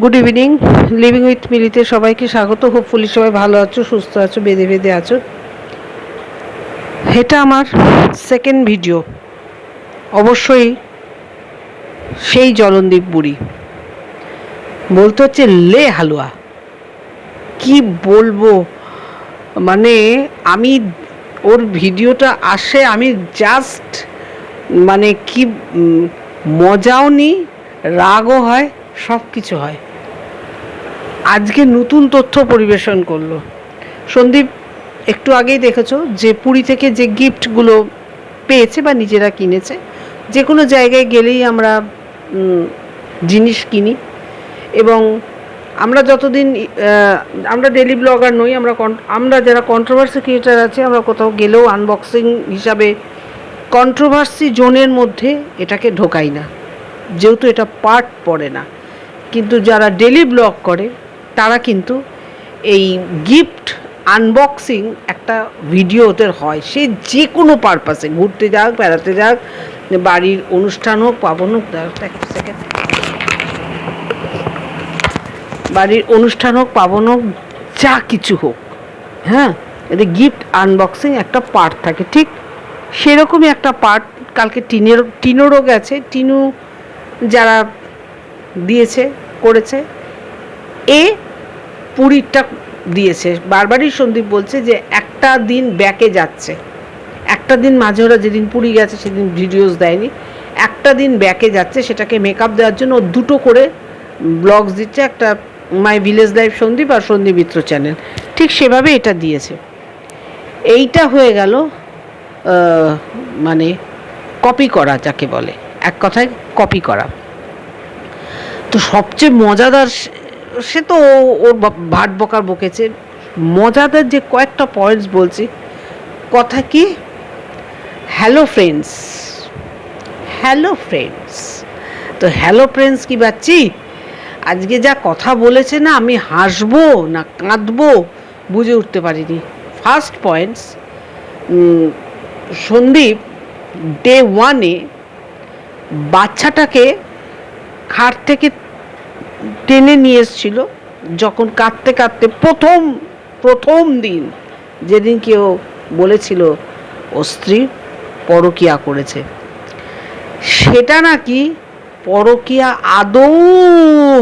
Good evening living with মিলিতে সবাইকে স্বাগত। হোপফুলি সবাই ভালো আছো, সুস্থ আছো, বেঁধে বেঁধে আছো। এটা আমার সেকেন্ড ভিডিও অবশ্যই সেই জলনদীপ বুড়ি। বলতে হচ্ছে লে হালুয়া। কি বলব? মানে আমি ওর ভিডিওটা আসে, আমি জাস্ট মানে কি মজাও নিই রাগও হয় সব কিছু হয়। আজকে নতুন তথ্য পরিবেশন করল। সন্দীপ, একটু আগেই দেখেছ যে পুরী থেকে যে গিফটগুলো পেয়েছে বা নিজেরা কিনেছে, যে কোনো জায়গায় গেলেই আমরা জিনিস কিনি। এবং আমরা যতদিন আমরা ডেলি ব্লগার নই, আমরা আমরা যারা কন্ট্রোভার্সি ক্রিয়েটার আছে, আমরা কোথাও গেলেও আনবক্সিং হিসাবে কন্ট্রোভার্সি জোনের মধ্যে এটাকে ঢোকাই না। যেহেতু এটা পার্ট পড়ে না। কিন্তু যারা ডেলি ব্লগ করে, তারা কিন্তু এই গিফট আনবক্সিং একটা ভিডিও ওদের হয়। সে যে কোনো পারপাসে ঘুরতে যাক, বেড়াতে যাক, বাড়ির অনুষ্ঠান হোক, পাবন হোক বাড়ির অনুষ্ঠান হোক, পাবন হোক, যা কিছু হোক হ্যাঁ? এদের গিফট আনবক্সিং একটা পার্ট থাকে, ঠিক? সেরকমই একটা পার্ট কালকে টিনের টিনোরও গেছে টিনু যারা দিয়েছে, করেছে, এ পুরীরটা দিয়েছে। বারবারই সন্দীপ বলছে যে একটা দিন ব্যাকে যাচ্ছে। একটা দিন মাঝে ওরা যেদিন পুরী গেছে সেদিন ভিডিওস দেয়নি। একটা দিন ব্যাকে যাচ্ছে, সেটাকে মেকআপ দেওয়ার জন্য দুটো করে ব্লগস দিচ্ছে, একটা মাই ভিলেজ লাইফ সন্দীপ আর সন্দীপ মিত্র চ্যানেল ঠিক সেভাবে এটা দিয়েছে। এইটা হয়ে গেল মানে কপি করা যাকে বলে। এক কথায় কপি করা। তো সবচেয়ে মজাদার সে- তো ওর ভাট বকার বকেছে। মজাদার যে কয়েকটা পয়েন্টস বলছি, কথা কি? হ্যালো ফ্রেন্ডস হ্যালো ফ্রেন্ডস তো হ্যালো ফ্রেন্ডস কি বাচ্চি? আজকে যা কথা বলেছে না, আমি হাসবো না কাঁদবো বুঝে উঠতে পারিনি। ফার্স্ট পয়েন্টস সন্দীপ ডে ওয়ানে বাচ্চাটাকে খাট থেকে টেনে নিয়ে এসছিল যখন কাঁদতে কাঁদতে প্রথম প্রথম দিন যেদিন কেউ বলেছিল, ও স্ত্রী পরকিয়া করেছে। সেটা নাকি পরকিয়া আদৌ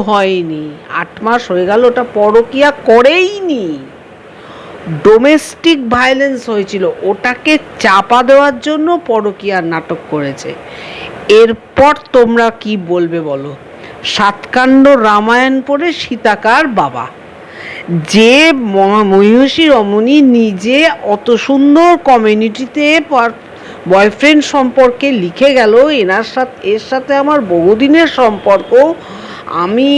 হয়নি। আট মাস হয়ে গেল, ওটা পরকিয়া করেইনি ডোমেস্টিক ভায়োলেন্স হয়েছিল, ওটাকে চাপা দেওয়ার জন্য পরকীয়ার নাটক করেছে। এরপর তোমরা কি বলবে বলো? সাতকাণ্ড রামায়ণ পড়ে সীতাকার বাবা। যে মহিষী রমণী নিজে অত সুন্দর কমিউনিটিতে বয়ফ্রেন্ড সম্পর্কে লিখে গেল, এনার সাথে এর সাথে আমার বহুদিনের সম্পর্ক। আমি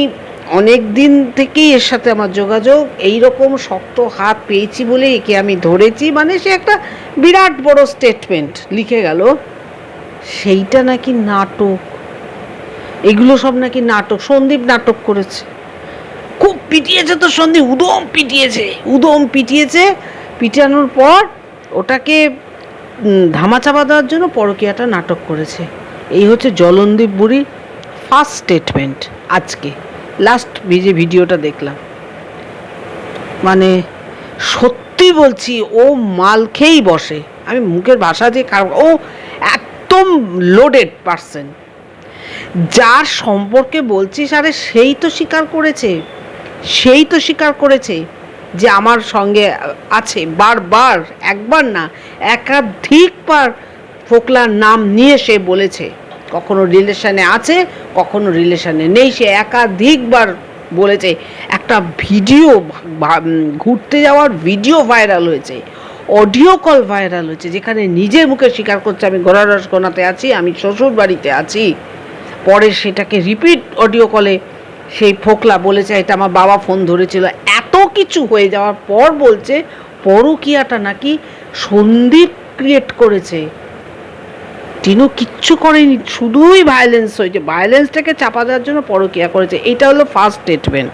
অনেক দিন থেকেই এর সাথে আমার যোগাযোগ। এই রকম শক্ত হাত পেয়েছি বলে একে আমি ধরেছি। মানে সে একটা বিরাট বড় স্টেটমেন্ট লিখে গেল। সেইটা নাকি নাটক। এগুলো সব নাকি নাটক। সন্দীপ নাটক করেছে। খুব পিটিয়েছে তো সন্দীপ, উদম পিটিয়েছে। উদম পিটিয়েছে, পিটানোর পর ওটাকে ধামাচাপা দেওয়ার জন্য পরকীয়াটা নাটক করেছে। এই হচ্ছে জলনদীপ বুড়ির ফার্স্ট স্টেটমেন্ট আজকে। লাস্ট যে ভিডিওটা দেখলাম। মানে সত্যি বলছি, ও মাল খেয়েই বসে। আমি মুখের ভাষা যে খারাপ ও একদম লোডেড পার্সন যার সম্পর্কে বলছিস, আরে সেই তো স্বীকার করেছে, সেই তো স্বীকার করেছে যে আমার সঙ্গে আছে। বারবার, একবার না, একাধিকবার ফোকলার নাম নিয়ে সে বলেছে। কখনো রিলেশনে আছে, কখনো রিলেশনে নেই। সে একাধিকবার বলেছে। একটা ভিডিও ঘুরতে যাওয়ার ভিডিও ভাইরাল হয়েছে। অডিও কল ভাইরাল হয়েছে, যেখানে নিজের মুখে স্বীকার করছে, আমি গোনাতে আছি, আমি শ্বশুর বাড়িতে আছি। পরে সেটাকে রিপিট অডিও কলে সেই ফোকলা বলেছে, এটা আমার বাবা ফোন ধরেছিল। এত কিছু হয়ে যাওয়ার পর বলছে, পরকিয়াটা নাকি সন্দীপ ক্রিয়েট করেছে। টিনু কিচ্ছু করেনি, শুধুই ভায়োলেন্স হয়েছে। ভায়োলেন্সটাকে চাপা দেওয়ার জন্য পরকিয়া করেছে। এটা হলো ফার্স্ট স্টেটমেন্ট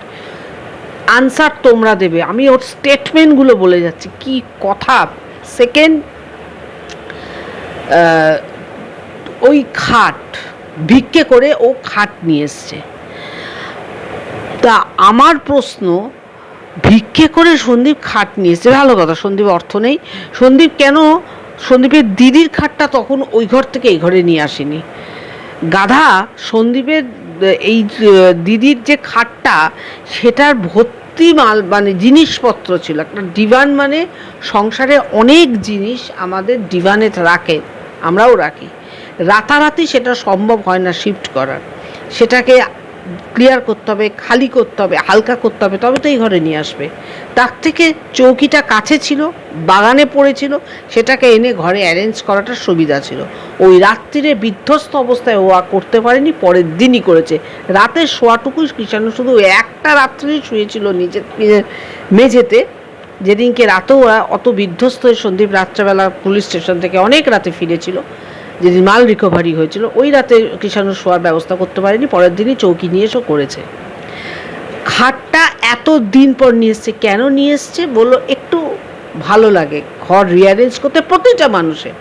আনসার তোমরা দেবে। আমি ওর স্টেটমেন্টগুলো বলে যাচ্ছি। কি কথা? সেকেন্ড ওই খাট, ভিক্ষে করে ও খাট নিয়ে এসছে। তা আমার প্রশ্ন, ভিক্ষে করে সন্দীপ খাট নিয়ে নিয়েছে ভালো কথা সন্দীপ অর্থ নেই। সন্দীপ কেন, সন্দীপের দিদির খাটটা তখন ওই ঘর থেকে এই ঘরে নিয়ে আসেনি? গাধা সন্দীপের এই দিদির যে খাটটা, সেটার ভর্তি মাল মানে জিনিসপত্র ছিল। একটা ডিভান মানে সংসারে অনেক জিনিস আমাদের ডিভানে রাখে, আমরাও রাখি। রাতারাতি সেটা সম্ভব হয় না শিফট করার। সেটাকে ক্লিয়ার করতে হবে, খালি করতে হবে, হালকা করতে হবে, তবে তো এই ঘরে নিয়ে আসবে। তার থেকে চৌকিটা কাছে ছিল, বাগানে পড়েছিল, সেটাকে এনে ঘরে অ্যারেঞ্জ করাটা সুবিধা ছিল। ওই রাত্রিরে বিধ্বস্ত অবস্থায় ও আর করতে পারেনি, পরের দিনই করেছে। রাতের শোয়াটুকুই কৃষাণু শুধু একটা রাত্রেই শুয়েছিল নিজের নিজের মেঝেতে। যেদিনকে রাতেও ওরা অত বিধ্বস্ত হয়ে সন্দীপ রাত্রেবেলা পুলিশ স্টেশন থেকে অনেক রাতে ফিরেছিল। যেদিন মাল রিকভারি হয়েছিল, ওই রাতে কৃষাণু শোয়ার ব্যবস্থা করতে পারেনি, পরের দিনই চৌকি নিয়ে এসেও করেছে। খাটটা এত দিন পর নিয়ে এসছে, কেন নিয়ে এসছে? বলল, একটু ভালো লাগে, ঘর রিয়ারেঞ্জ করতে প্রতিটা মানুষের।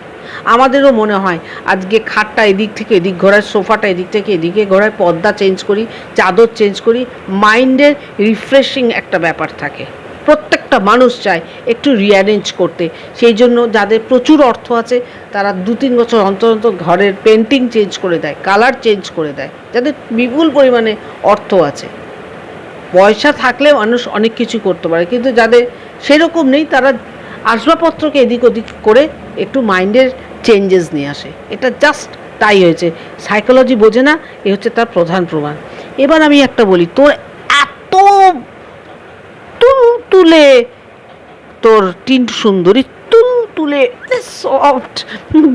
আমাদেরও মনে হয়, আজকে খাটটা এদিক থেকে এদিক ঘোরায়, সোফাটা এদিক থেকে এদিকে ঘোরায়, পর্দা চেঞ্জ করি, চাদর চেঞ্জ করি মাইন্ডের রিফ্রেশিং একটা ব্যাপার থাকে। প্রত্যেকটা মানুষ চায় একটু রিঅ্যারেঞ্জ করতে। সেই জন্য যাদের প্রচুর অর্থ আছে, তারা দু তিন বছর অন্তর অন্তর ঘরের পেন্টিং চেঞ্জ করে দেয় কালার চেঞ্জ করে দেয়, যাদের বিপুল পরিমাণে অর্থ আছে। পয়সা থাকলে মানুষ অনেক কিছু করতে পারে, কিন্তু যাদের সেরকম নেই, তারা আসবাবপত্রকে এদিক ওদিক করে একটু মাইন্ডের চেঞ্জেস নিয়ে আসে। এটা জাস্ট তাই হয়েছে। সাইকোলজি বোঝে না, এ হচ্ছে তার প্রধান প্রমাণ। এবার আমি একটা বলি, তোর এত তুল তোর টিন্ট সুন্দরী তুল তুলে সফট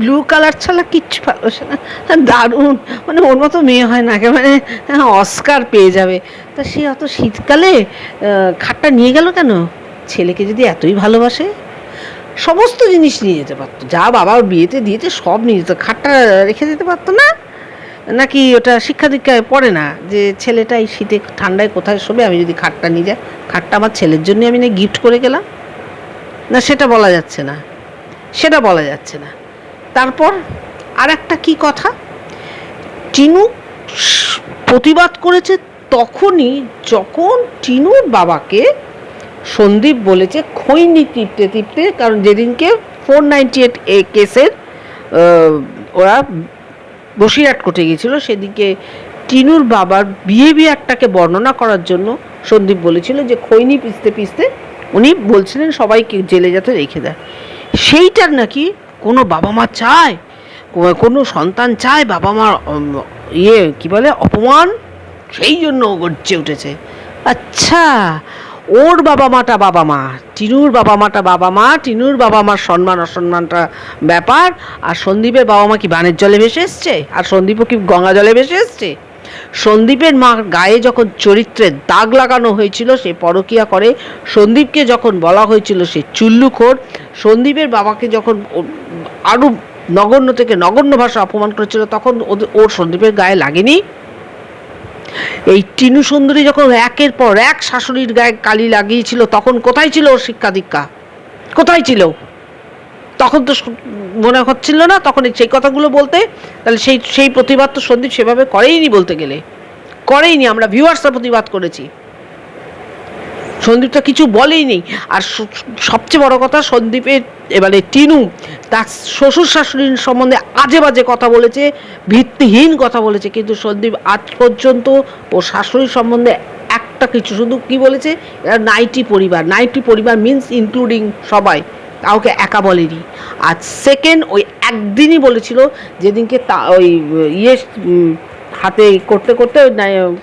ব্লু কালার ছাড়া কিচ্ছু ভালোবাসে না। দারুণ। মানে ওর মতো মেয়ে হয় না হ্যাঁ, অস্কার পেয়ে যাবে। তা সে অত শীতকালে খাটটা নিয়ে গেল কেন? ছেলেকে যদি এতই ভালোবাসে? সমস্ত জিনিস নিয়ে যেতে পারতো। যা বাবার বিয়েতে দিয়েছে সব নিয়ে যেত। খাটটা রেখে যেতে পারতো না? নাকি ওটা শিক্ষা দীক্ষায় পড়ে না যে ছেলেটা এই শীতে ঠান্ডায় কোথায় শোবে? আমি যদি খাটটা নিয়ে যাই, খাটটা আমার ছেলের জন্য আমি না গিফট করে গেলাম। না, সেটা বলা যাচ্ছে না। সেটা বলা যাচ্ছে না। তারপর আর একটা কী কথা? টিনু প্রতিবাদ করেছে তখনই যখন টিনুর বাবাকে সন্দীপ বলেছে খৈনি টিপতে টিপতে, কারণ যেদিনকে ফোর নাইনটি এইট এ কেসের ওরা বসিরহাট কোর্টে গিয়েছিল সেদিকে টিনুর বাবার বিহেভিয়ারটাকে বর্ণনা করার জন্য সন্দীপ বলেছিল যে, খৈনি পিসতে পিসতে, উনি বলছিলেন, সবাইকে জেলে যাতে রেখে দেয়। সেইটার নাকি কোনো বাবা মা চায় কোনো সন্তান চায় বাবা মার ইয়ে কী বলে, অপমান? সেই জন্য গর্জে উঠেছে। আচ্ছা ওর বাবা মাটা বাবা মা, টিনুর বাবা মাটা বাবা মা, টিনুর বাবা মার সম্মান অসম্মানটা ব্যাপার। আর সন্দীপের বাবা মা কি বানের জলে ভেসে এসছে? আর সন্দীপও কি গঙ্গা জলে ভেসে এসছে? সন্দীপের মা গায়ে যখন চরিত্রের দাগ লাগানো হয়েছিল, সে পরকিয়া করে। সন্দীপকে যখন বলা হয়েছিল সে চুল্লুখোর, সন্দীপের বাবাকে যখন আরও নগণ্য থেকে নগণ্য ভাষা অপমান করেছিল, তখন ওর সন্দীপের গায়ে লাগেনি। এই টিনু সুন্দরী যখন একের পর এক শাশুড়ির গায়ে কালি লাগিয়েছিল, তখন কোথায় ছিল ওর শিক্ষা দীক্ষা? কোথায় ছিল? তখন তো মনে হচ্ছিল না, তখন সেই কথাগুলো বলতে, তাহলে সেই সেই প্রতিবাদ তো সন্দীপ সেভাবে করেইনি বলতে গেলে। করেইনি, আমরা ভিউয়ার্সরা প্রতিবাদ করেছি। সন্দীপ তো কিছু বলেইনি আর সবচেয়ে বড় কথা সন্দীপের এবারে টিনু তার শ্বশুর শাশুড়ির সম্বন্ধে আজে বাজে কথা বলেছে, ভিত্তিহীন কথা বলেছে। কিন্তু সন্দীপ আজ পর্যন্ত ও শাশুড়ির সম্বন্ধে একটা কিছু শুধু কি বলেছে? এরা নাইটি পরিবার। নাইটি পরিবার মিন্স ইনক্লুডিং সবাই। কাউকে একা বলেনি। আর সেকেন্ড ওই একদিনই বলেছিল যেদিনকে তা, ওই ইয়ে হাতে করতে করতে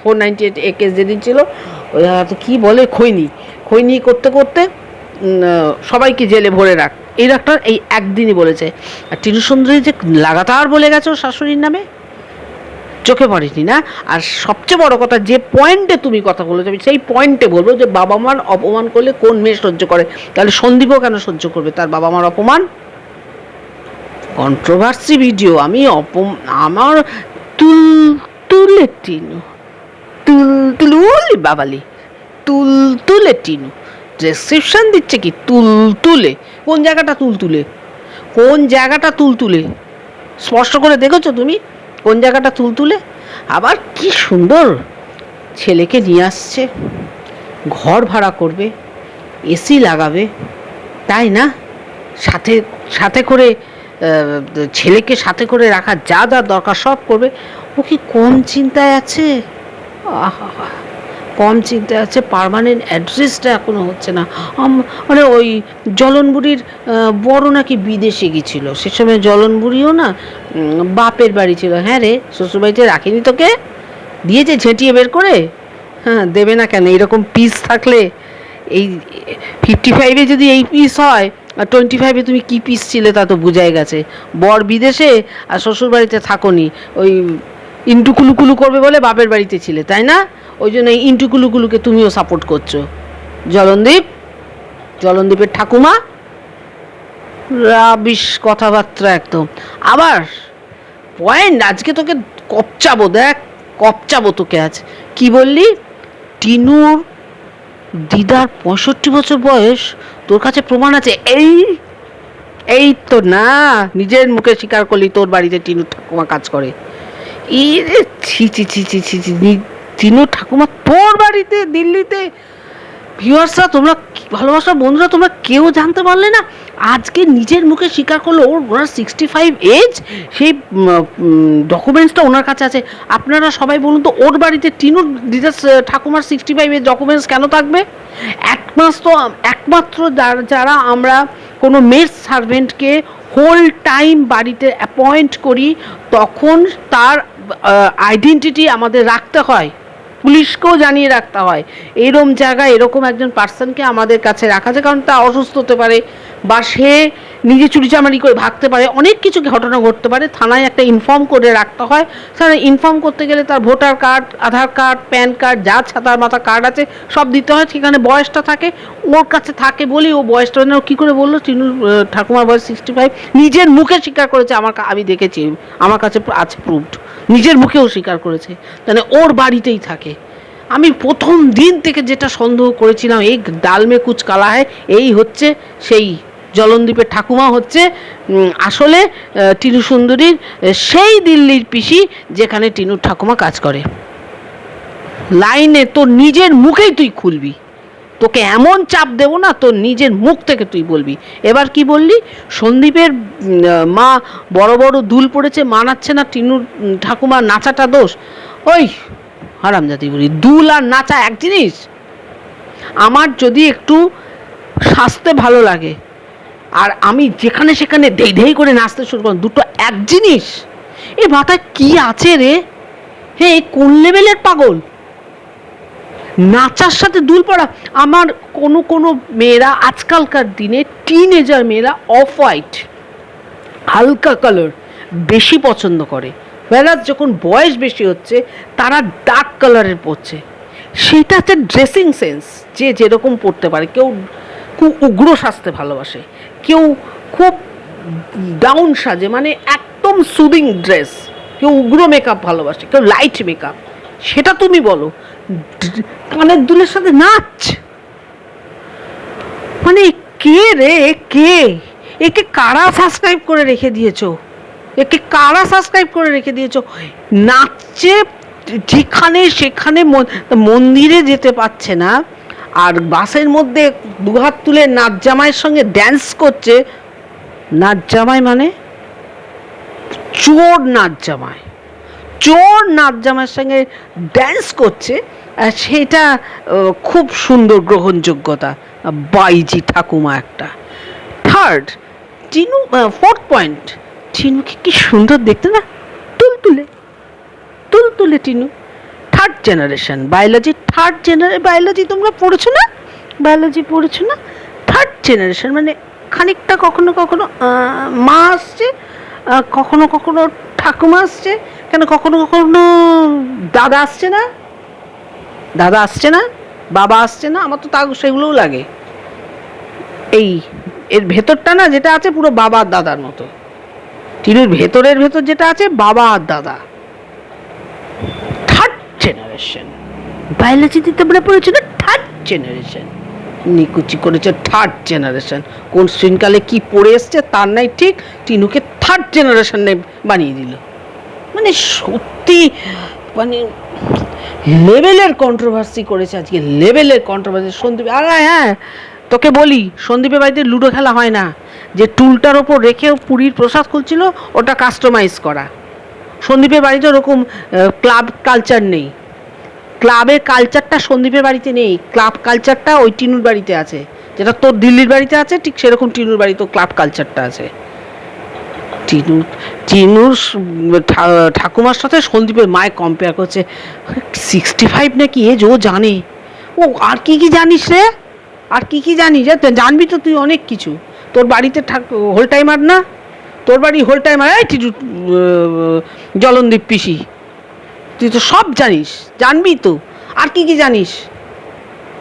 four ninety eight A case যেদিন ছিল কী বলে? খৈনি। খৈনি করতে করতে সবাইকে জেলে ভরে রাখ। এই ডাক্তার এই একদিনই বলেছে। আর টিনু সুন্দরী যে লাগাতার বলে গেছে শাশুড়ির নামে, চোখে পড়েনি না? আর সবচেয়ে বড় কথা, যে পয়েন্টে তুমি কথা বলেছ, আমি সেই পয়েন্টে বলব যে বাবা মার অপমান করলে কোন মেয়ে সহ্য করে? তাহলে সন্দীপও কেন সহ্য করবে? তার বাবা মার অপমান? কন্ট্রোভার্সি ভিডিও আমি অপম আমার তুল তুলে টিনু। তুল তুলুলি বাবালি বাবালি, তুল তুলে টিনু। ডেসক্রিপশন দিচ্ছে কি? তুল তুলে। কোন জায়গাটা তুল তুলে? কোন জায়গাটা তুল তুলে? স্পষ্ট করে দেখেছ তুমি? কোন জায়গাটা তুল তুলে? আবার কি সুন্দর ছেলেকে নিয়ে আসছে। ঘর ভাড়া করবে, এসি লাগাবে, তাই না? সাথে সাথে করে ছেলেকে সাথে করে রাখা যা যা দরকার সব করবে। ও কি কম চিন্তায় আছে? আহা কম চিন্তায় আছে পার্মানেন্ট অ্যাড্রেসটা এখনও হচ্ছে না। মানে ওই জলনবুড়ির বড় নাকি বিদেশে গেছিল সে সময় জলনবুড়িও না বাপের বাড়ি ছিল। হ্যাঁ রে, শ্বশুরবাড়িতে রাখিনি তোকে? দিয়েছে ঝেঁটিয়ে বের করে? হ্যাঁ দেবে না কেন? এরকম পিস থাকলে এই ফিফটি ফাইভে যদি এই পিস হয়, আর টোয়েন্টি ফাইভে তুমি কী পিস ছিলে তা তো বোঝাই গেছে। বর বিদেশে আর শ্বশুরবাড়িতে থাকোনি। ওই ইন্টু কুলুকুলু করবে বলে বাপের বাড়িতে ছিলে, তাই না? ওই জন্য এই ইন্টু কুলুকুলুকে তুমিও সাপোর্ট করছ। জলনদীপ? জলনদীপের ঠাকুমা? রাবিশ কথাবার্তা একদম। আবার পয়েন্ট আজকে তোকে কপচাবো, দেখ, কপচাবো তোকে আজ। কি বললি? টিনুর দিদার পঁয়ষট্টি বছর বয়স, তোর কাছে প্রমাণ আছে? এই এই তো না, নিজের মুখে স্বীকার করলি তোর বাড়িতে টিনুর ঠাকুমা কাজ করে। এই ছি ছি ছি ছি ছি ঠাকুমা, তোর বাড়িতে, দিল্লিতে ভিউয়ার্সরা তোমরা ভালোবাসা বন্ধুরা, তোমরা কেউ জানতে পারলে না? আজকে নিজের মুখে স্বীকার করল ওর, ওনার সিক্সটি ফাইভ এজ সেই ডকুমেন্টসটা ওনার কাছে আছে। আপনারা সবাই বলুন তো, ওর বাড়িতে টিনুর দিদার ঠাকুমার সিক্সটি ফাইভ এজ ডকুমেন্টস কেন থাকবে? একমাত্র একমাত্র যারা আমরা কোনো মেড সার্ভেন্টকে হোল টাইম বাড়িতে অ্যাপয়েন্ট করি, তখন তার আইডেন্টিটি আমাদের রাখতে হয়। পুলিশকেও জানিয়ে রাখতে হয়। এরম জায়গায় এরকম একজন পার্সনকে আমাদের কাছে রাখা যায়। কারণ তা অসুস্থ হতে পারে বা সে নিজে চুরিচামারি করে ভাগতে পারে। অনেক কিছু ঘটনা ঘটতে পারে। থানায় একটা ইনফর্ম করে রাখতে হয়। স্যার ইনফর্ম করতে গেলে তার voter card Aadhaar card PAN card যা ছাতার মাথা কার্ড আছে সব দিতে হয়। সেখানে বয়সটা থাকে। ওর কাছে থাকে বলি ও বয়সটা না কী করে বলল? আহ, ঠাকুমার বয়স সিক্সটি ফাইভ নিজের মুখে স্বীকার করেছে আমার আমি দেখেছি। আমার কাছে আছে প্রুভড নিজের মুখেও স্বীকার করেছে। তাহলে ওর বাড়িতেই থাকে। আমি প্রথম দিন থেকে যেটা সন্দেহ করেছিলাম, এই ডালমে কুচ কালা হয় এই হচ্ছে সেই জলনদ্বীপের ঠাকুমা হচ্ছে আসলে টিনু সুন্দরীর সেই দিল্লির পিসি যেখানে টিনুর ঠাকুমা কাজ করে। লাইনে তোর নিজের মুখেই তুই খুলবি। তোকে এমন চাপ দেবো না, তোর নিজের মুখ থেকে তুই বলবি। এবার কি বললি? সন্দীপের মা বড় বড় দুল পড়েছে, মানাচ্ছে না টিনুর ঠাকুমার নাচাটা দোষ। ওই হারামজাতি বলি দুল আর নাচা এক জিনিস? আমার যদি একটু সাজতে ভালো লাগে, আর আমি যেখানে সেখানে ধেই ধেই করে নাচতে শুরু করলাম, দুটো এক জিনিস? এ মাথায় কি আছে রে? হে, কোন লেভেলের পাগল? নাচার সাথে দুল পড়া। আমার কোনো কোনো মেয়েরা আজকালকার দিনে টিনেজার মেয়েরা অফ হোয়াইট হালকা কালার বেশি পছন্দ করে। বেলার যখন বয়স বেশি হচ্ছে, তারা ডার্ক কালারের পরছে। সেটা হচ্ছে ড্রেসিং সেন্স যে যেরকম পরতে পারে। কেউ খুব উগ্র সাজতে ভালোবাসে। কেউ খুব ডাউন সাজে মানে একদম সুদিং ড্রেস কেউ উগ্র মেকআপ ভালোবাসে, কেউ লাইট মেকআপ সেটা তুমি বলো কানের দুলের সাথে নাচ। মানে কে রে, কে? একে কারা সাবস্ক্রাইব করে রেখে দিয়েছ? একে কারা সাবস্ক্রাইব করে রেখে দিয়েছ? নাচছে যেখানে সেখানে মন্দিরে যেতে পারছে না, আর বাসের মধ্যে দুহাত তুলে নাচ জামাইয়ের সঙ্গে ড্যান্স করছে। নাচ জামাই মানে? চোর নাচ জামাই চোর নাচ জামাইয়ের সঙ্গে ড্যান্স করছে। সেটা খুব সুন্দর গ্রহণযোগ্যতা, বাইজি ঠাকুমা একটা। থার্ড টিনু ফোর্থ পয়েন্ট চিনুকে কি সুন্দর দেখতে না? তুলতুলে তুলতুলে Tinu. Third generation biology third জেনারে biology তোমরা পড়েছো না? বায়োলজি পড়েছো না? থার্ড জেনারেশন মানে খানিকটা কখনো কখনো মা আসছে কখনো কখনো ঠাকুমা আসছে, কেন কখনো কখনো দাদা আসছে না? দাদা আসছে না, বাবা আসছে না, আমার তো তা সেগুলোও লাগে। এই, এর ভেতরটা না যেটা আছে পুরো বাবা আর দাদার মতো। টিনুর ভেতরের ভেতর যেটা আছে বাবা আর দাদা। থার্ড জেনারেশন বায়োলজিতে তোমরা পড়েছো না থার্ড জেনারেশন নিকুচি করেছে থার্ড জেনারেশন কোন শ্রীনকালে কি পড়ে এসছে তার নাই ঠিক, টিনুকে থার্ড জেনারেশন বানিয়ে দিল। মানে সত্যি মানে লেভেলের কন্ট্রোভার্সি করেছে আজকে, লেভেলের কন্ট্রোভার্সি সন্দীপ, আর হ্যাঁ তোকে বলি, সন্দীপের বাড়িতে লুডো খেলা হয় না। যে টুলটার ওপর রেখে পুরীর প্রসাদ খুলছিল, ওটা কাস্টমাইজ করা। সন্দীপের বাড়িতে ওরকম ক্লাব কালচার নেই। ক্লাবের কালচারটা সন্দীপের বাড়িতে নেই। ক্লাব কালচারটা ওই টিনুর বাড়িতে আছে। যেটা তোর দিল্লির বাড়িতে আছে, ঠিক সেরকম টিনুর বাড়িতেও ক্লাব কালচারটা আছে। টিনু, টিনুর ঠাকুমার সাথে সন্দীপের মায় কম্পেয়ার করছে। সিক্সটি ফাইভ নাকি এজ ও জানে। ও, আর কি কি জানিস রে? আর কি কি জানিস? জানবি তো তুই অনেক কিছু। তোর বাড়িতে হোল টাইমার না? তোর বাড়ি হোল টাইমার এই টিটু জলনদীপ পিসি। তুই তো সব জানিস। জানবি তো। আর কি কি জানিস?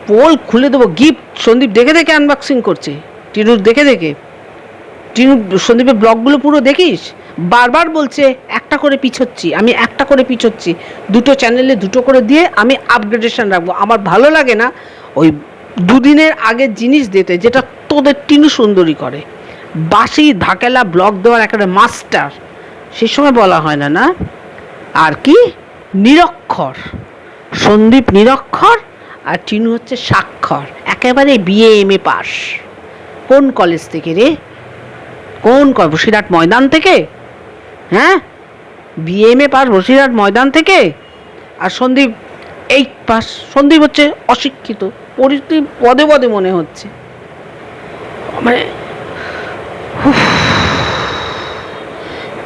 পোল খুলে দেবো। গিফট সন্দীপ দেখে দেখে আনবক্সিং করছে। টিনুর দেখে দেখে। সন্দীপের ব্লগগুলো পুরো দেখিস? বারবার বলছে, একটা করে পিছোচ্ছি, আমি একটা করে পিছোচ্ছি। দুটো চ্যানেলে দুটো করে দিয়ে আমি আপগ্রেডেশন রাখব। আমার ভালো লাগে না ওই দুদিনের আগের জিনিস দিতে, যেটা তোদের টিনু সুন্দরী করে। বাসি ধাকেলা ব্লগ দেওয়ার একটা মাস্টার সে সময় বলা হয় না না? আর কি? নিরক্ষর। সন্দীপ নিরক্ষর আর টিনু হচ্ছে স্বাক্ষর একেবারে বিএ এম এ পাস। কোন কলেজ থেকে রে? কোন বসিরহাট ময়দান থেকে? হ্যাঁ? বিএমএ পাস বসিরহাট ময়দান থেকে? আর সন্দীপ, এই পাস, সন্দীপ হচ্ছে অশিক্ষিত। পরিস্থিতি পদে পদে মনে হচ্ছে। মানে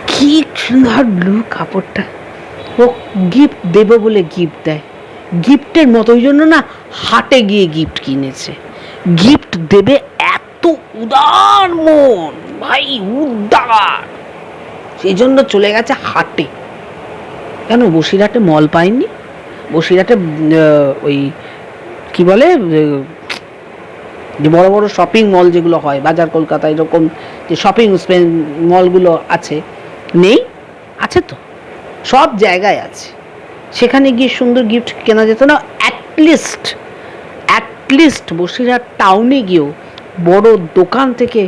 কি সুন্দর ব্লু কাপড়টা। ও গিফট দেবে বলে গিফট দেয়। গিফটের মতো ওই জন্য না, হাটে গিয়ে গিফট কিনেছে। গিফট দেবে উদার মন, ভাই, উদার। সেই জন্য চলে গেছে হাটে। কেন, বসিরহাটে মল পায়নি বসিরহাটে ওই, কি বলে যে বড় বড় শপিং মল যেগুলো হয়, বাজার কলকাতা, এরকম যে শপিং মলগুলো আছে, নেই? আছে তো। সব জায়গায় আছে। সেখানে গিয়ে সুন্দর গিফট কেনা যেত না অ্যাটলিস্ট অ্যাটলিস্ট বসিরহাট টাউনে গিয়েও বড় দোকান থেকে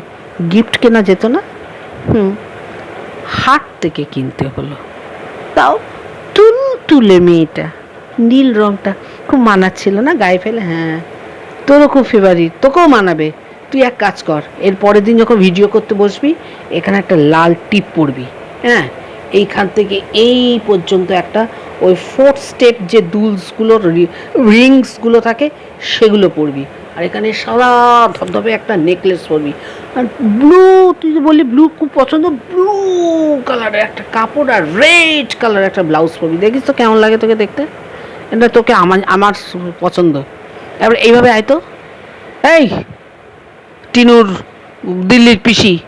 গিফট কেনা যেত না? হুম, হাট থেকে কিনতে হলো। তাও তুল তুলে মেয়েটা, নীল রংটা, খুব মানাচ্ছিল না গায়ে ফেলে? হ্যাঁ তোরও খুব ফেভারিট তোকেও মানাবে। তুই এক কাজ কর, এর পরের দিন যখন ভিডিও করতে বসবি, এখানে একটা লাল টিপ পড়বি হ্যাঁ এইখান থেকে এই পর্যন্ত একটা ওই ফোর্থ স্টেপ যে দুলসগুলোর রিংসগুলো থাকে, সেগুলো পরবি। আর এখানে সাদা ধবধবে একটা নেকলেস পরবি। আর ব্লু তুই বললি ব্লু খুব পছন্দ ব্লু কালারের একটা কাপড় আর রেড কালারের একটা ব্লাউজ পরবি। দেখিস তো কেমন লাগে তোকে দেখতে? এটা তোকে আমার আমার পছন্দ। এবার এইভাবে আয় তো। এই, টিনুর, দিল্লির পিসি,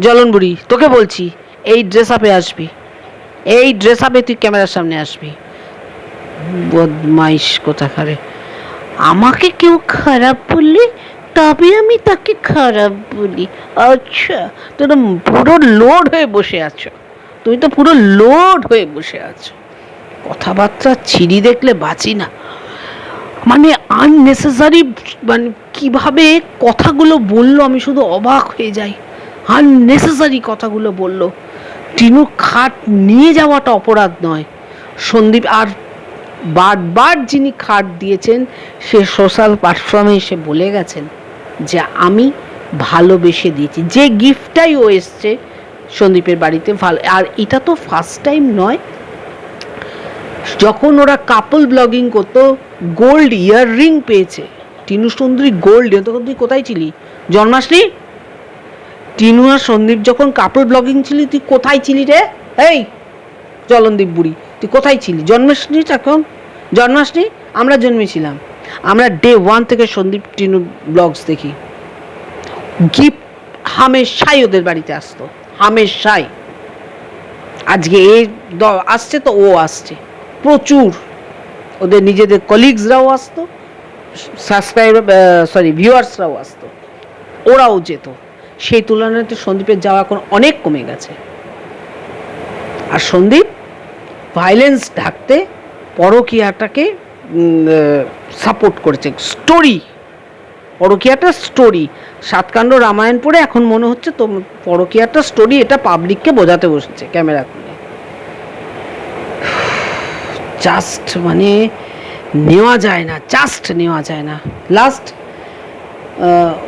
জলনবুড়ি, তোকে বলছি, এই ড্রেস আপে আসবি। এই ড্রেস আপে তুই ক্যামেরার সামনে আসবি। বদমাইশ কোথাকারে। আমাকে কেউ খারাপ বললে, তবে আমি তাকে খারাপ বলি। আচ্ছা তোরা পুরো লোড হয়ে বসে আছো। তুমি তো পুরো লোড হয়ে বসে আছো। কথাবার্তা ছিঁড়ি দেখলে বাঁচি না। মানে আননেসেসারি মানে কীভাবে কথাগুলো বলল, আমি শুধু অবাক হয়ে যাই। আননেসেসারি কথাগুলো বলল। টিনু খাট নিয়ে যাওয়াটা অপরাধ নয়। সন্দীপ, আর বারবার যিনি খাট দিয়েছেন, সে সোশ্যাল প্ল্যাটফর্মে এসে বলে গেছেন যে আমি ভালোবেসে দিয়েছি। যে গিফটটাই ও এসছে সন্দীপের বাড়িতে, ভালো, আর এটা তো ফার্স্ট টাইম নয়। যখন ওরা কাপল ব্লগিং করতো গোল্ড ইয়ার রিং পেয়েছে। টিনু সুন্দরী গোল্ড তখন তুই কোথায় ছিলি? জন্মাষ্টমী টিনু আর সন্দীপ যখন কাপল ব্লগিং ছিলি, তুই কোথায় ছিলি রে? এই জলনদীপ বুড়ি তুই কোথায় ছিলি? জন্মাষ্টমী এখন জন্মাষ্টমী? আমরা জন্মেছিলাম। আমরা ডে ওয়ান থেকে সন্দীপ টিনু ব্লগস দেখি। গিফট হামেশাই ওদের বাড়িতে আসতো। হামেশাই। আজকে এ আসছে তো ও আসছে। প্রচুর। ওদের নিজেদের কলিগসরাও আসতো। সাবস্ক্রাইবার সরি ভিউয়ার্সরাও আসতো। ওরাও যেত। সেই তুলনায় তো সন্দীপের যাওয়া এখন অনেক কমে গেছে। আর সন্দীপ? ভাইলেন্স ঢাকতে পরকীয়াটাকে সাপোর্ট করেছে। স্টোরি পরকীয়াটা স্টোরি সাতকাণ্ড রামায়ণ পড়ে এখন মনে হচ্ছে তো পরকীয়াটা স্টোরি এটা পাবলিককে বোঝাতে বসেছে ক্যামেরা খুলে। জাস্ট মানে নেওয়া যায় না জাস্ট নেওয়া যায় না। লাস্ট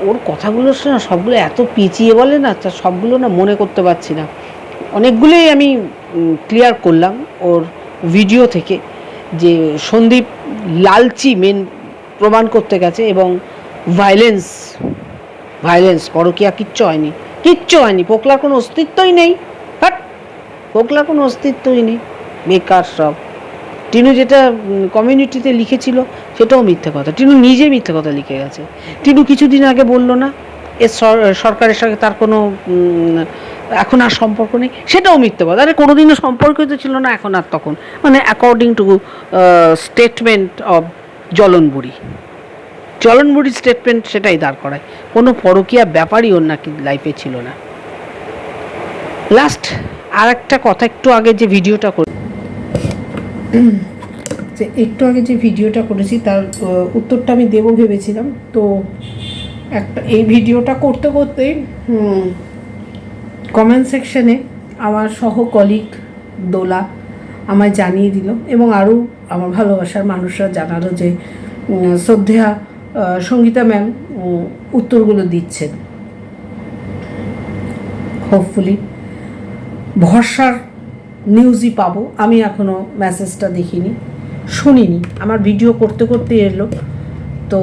ওর কথাগুলো না সবগুলো এত পিছিয়ে বলে না সবগুলো না মনে করতে পারছি না। অনেকগুলোই আমি ক্লিয়ার করলাম ওর ভিডিও থেকে যে সন্দীপ লালচি মেন প্রমাণ করতে গেছে এবং ভায়োলেন্স ভায়োলেন্স পরকিয়া কিচ্ছু হয়নি। কিচ্ছু হয়নি পোকলার কোনো অস্তিত্বই নেই। বাট পোকলার কোনো অস্তিত্বই নেই। বেকার সব। টিনু যেটা কমিউনিটিতে লিখেছিল, সেটাও মিথ্যে কথা। টিনু নিজে মিথ্যে কথা লিখে গেছে। টিনু কিছুদিন আগে বলল না সর- সরকারের সঙ্গে তার কোনো এখন আর সম্পর্ক নেই। সেটাও মিথ্যে কথা আরে কোনোদিনও সম্পর্কিত ছিল না, এখন আর তখন। মানে অ্যাকর্ডিং টু স্টেটমেন্ট অফ জলনবুড়ি। জলনবুড়ি স্টেটমেন্ট সেটাই দাঁড় করায়। কোনো পরকীয়া ব্যাপারই ওর নাকি লাইফে ছিল না। লাস্ট আর একটা কথা, একটু আগে যে ভিডিওটা করে যে একটু আগে যে ভিডিওটা করেছি, তার উত্তরটা আমি দেবো ভেবেছিলাম। তো একটা, এই ভিডিওটা করতে করতে কমেন্ট সেকশনে আমার সহ কলিগ দোলা আমায় জানিয়ে দিল এবং আরও আমার ভালোবাসার মানুষরা জানালো যে শ্রদ্ধেয়া সঙ্গীতা ম্যাম উত্তরগুলো দিচ্ছেন। হোপফুলি ভরসার নিউজই পাবো। আমি এখনও মেসেজটা দেখিনি, শুনিনি। আমার ভিডিও করতে করতে এলো, তো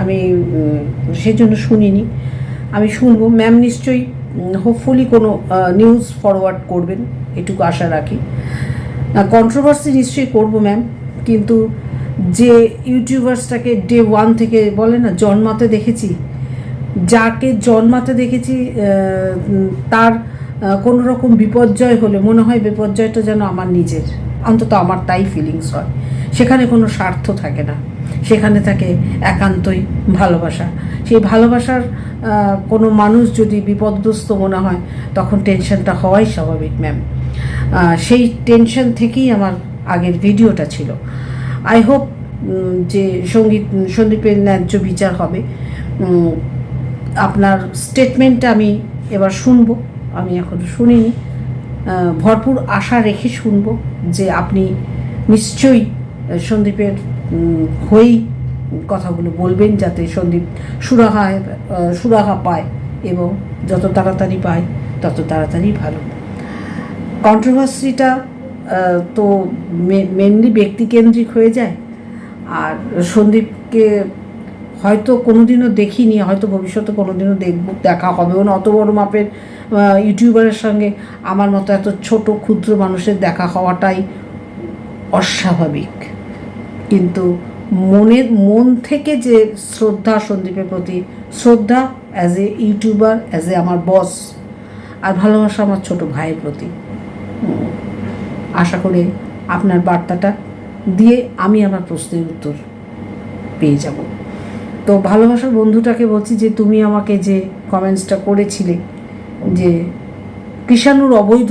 আমি সেজন্য শুনিনি। আমি শুনব। ম্যাম নিশ্চয়ই হোপফুলি কোনো নিউজ ফরওয়ার্ড করবেন। এটুকু আশা রাখি। কন্ট্রোভার্সি নিশ্চয়ই করব ম্যাম কিন্তু যে ইউটিউবার্সটাকে ডে ওয়ান থেকে বলে না, জন্মাতে দেখেছি, যাকে জন্মাতে দেখেছি তার কোনো রকম বিপর্যয় হলে, মনে হয় বিপর্যয়টা যেন আমার নিজের, অন্তত আমার তাই ফিলিংস হয়। সেখানে কোনো স্বার্থ থাকে না। সেখানে থাকে একান্তই ভালোবাসা। সেই ভালোবাসার কোনো মানুষ যদি বিপদগ্রস্ত মনে হয়, তখন টেনশনটা হওয়াই স্বাভাবিক ম্যাম সেই টেনশন থেকেই আমার আগের ভিডিওটা ছিল। আই হোপ যে সংগীত, সন্দীপের ন্যায্য বিচার হবে। আপনার স্টেটমেন্টটা আমি এবার শুনব। আমি এখন শুনিনি। ভরপুর আশা রেখে শুনব যে আপনি নিশ্চয়ই সন্দীপের হয়েই কথাগুলো বলবেন যাতে সন্দীপ সুরাহা সুরাহা পায় এবং যত তাড়াতাড়ি পায় তত তাড়াতাড়ি ভালো। কন্ট্রোভার্সিটা তো মেনলি ব্যক্তিকেন্দ্রিক হয়ে যায়। আর সন্দীপকে হয়তো কোনোদিনও দেখিনি, হয়তো ভবিষ্যতে কোনোদিনও দেখব, দেখা হবেও না। অত বড় মাপের ইউটিউবারের সঙ্গে আমার মতো এত ছোট, ক্ষুদ্র মানুষের দেখা হওয়াটাই অস্বাভাবিক। কিন্তু মনের মন থেকে যে শ্রদ্ধা সন্দীপের প্রতি, শ্রদ্ধা as a YouTuber as a আমার বস আর ভালোবাসা আমার ছোট ভাইয়ের প্রতি। আশা করে আপনার বার্তাটা দিয়ে আমি আমার প্রশ্নের উত্তর পেয়ে যাব। তো ভালোবাসার বন্ধুটাকে বলছি যে, তুমি আমাকে যে কমেন্টসটা করেছিলে যে, কৃষাণুর অবৈধ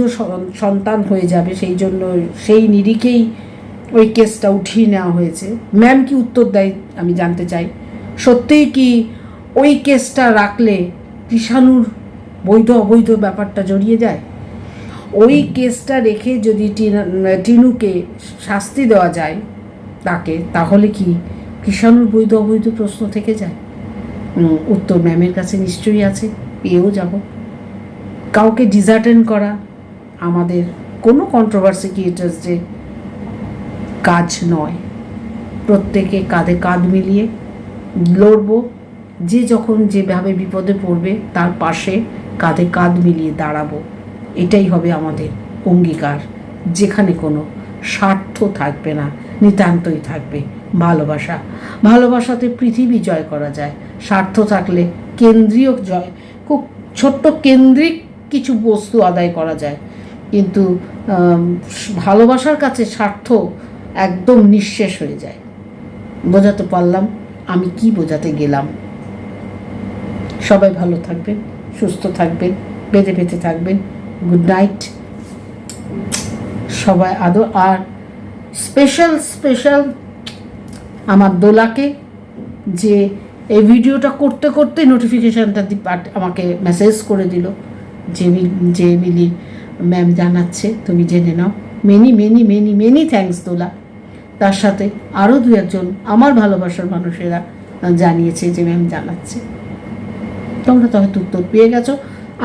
সন্তান হয়ে যাবে, সেই জন্য সেই নিরিখেই ওই কেসটা উঠিয়ে নেওয়া হয়েছে। ম্যাম কি উত্তর দেয় আমি জানতে চাই। সত্যিই কি ওই কেসটা রাখলে কৃষাণুর বৈধ অবৈধ ব্যাপারটা জড়িয়ে যায়? ওই কেসটা রেখে যদি টিনা- টিনুকে শাস্তি দেওয়া যায় তাকে, তাহলে কি কৃষাণুর বৈধ অবৈধ প্রশ্ন থেকে যায়? উত্তর ম্যামের কাছে নিশ্চয়ই আছে, পেয়েও যাব। কাউকে ডিজার্টেন করা আমাদের কোনো কন্ট্রোভার্সি ক্রিয়েটার্স যে কাজ নয়। প্রত্যেকে কাঁধে কাঁধ মিলিয়ে লড়বো। যে যখন যেভাবে বিপদে পড়বে, তার পাশে কাঁধে কাঁধ মিলিয়ে দাঁড়াবো। এটাই হবে আমাদের অঙ্গীকার। যেখানে কোনো স্বার্থ থাকবে না, নিতান্তই থাকবে ভালোবাসা। ভালোবাসাতে পৃথিবী জয় করা যায়। স্বার্থ থাকলে কেন্দ্রীয় জয়, খুব ছোট্ট কেন্দ্রিক কিছু বস্তু আদায় করা যায়। কিন্তু ভালোবাসার কাছে স্বার্থ একদম নিঃশেষ হয়ে যায়। বোঝাতে পারলাম, আমি কি বোঝাতে গেলাম। সবাই ভালো থাকবেন, সুস্থ থাকবেন, বেঁধে বেঁধে থাকবেন। গুড নাইট সবাই আদৌ আর স্পেশাল স্পেশাল আমার দোলাকে যে এই ভিডিওটা করতে করতে নোটিফিকেশানটা আমাকে মেসেজ করে দিল, যে যে মিলি ম্যাম জানাচ্ছে, তুমি জেনে নাও। Many many many many thanks Dola. তার সাথে আরও দু একজন আমার ভালোবাসার মানুষেরা জানিয়েছে যে ম্যাম জানাচ্ছে। তোমরা তো হয়তো উত্তর পেয়ে গেছো।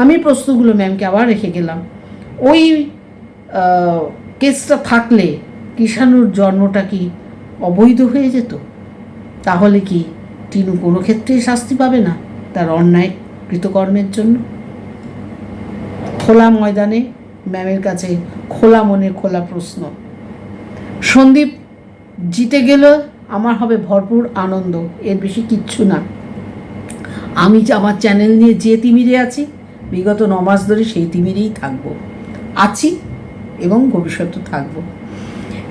আমি প্রশ্নগুলো ম্যামকে আবার রেখে গেলাম। ওই কেসটা থাকলে কিষাণুর জন্মটা কি অবৈধ হয়ে যেত? তাহলে কি টিনু কোনো ক্ষেত্রেই শাস্তি পাবে না তার অন্যায় কৃতকর্মের জন্য? খোলা ময়দানে ম্যামের কাছে খোলা মনে খোলা প্রশ্ন। সন্দীপ জিতে গেল আমার হবে ভরপুর আনন্দ, এর বেশি কিচ্ছু না। আমি যে আমার চ্যানেল নিয়ে যে তিমিরে আছি, বিগত ন মাস ধরে সেই তিমিরেই থাকব। আছি এবং ভবিষ্যতে থাকব।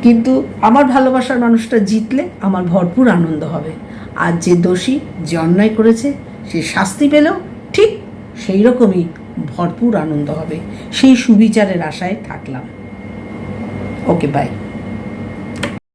কিন্তু আমার ভালোবাসার মানুষটা জিতলে আমার ভরপুর আনন্দ হবে। আর যে দোষী যে অন্যায় করেছে, সে শাস্তি পেলেও ঠিক সেই রকমই ভরপুর আনন্দ হবে। সেই সুবিচারের আশায় থাকলাম। Okay bye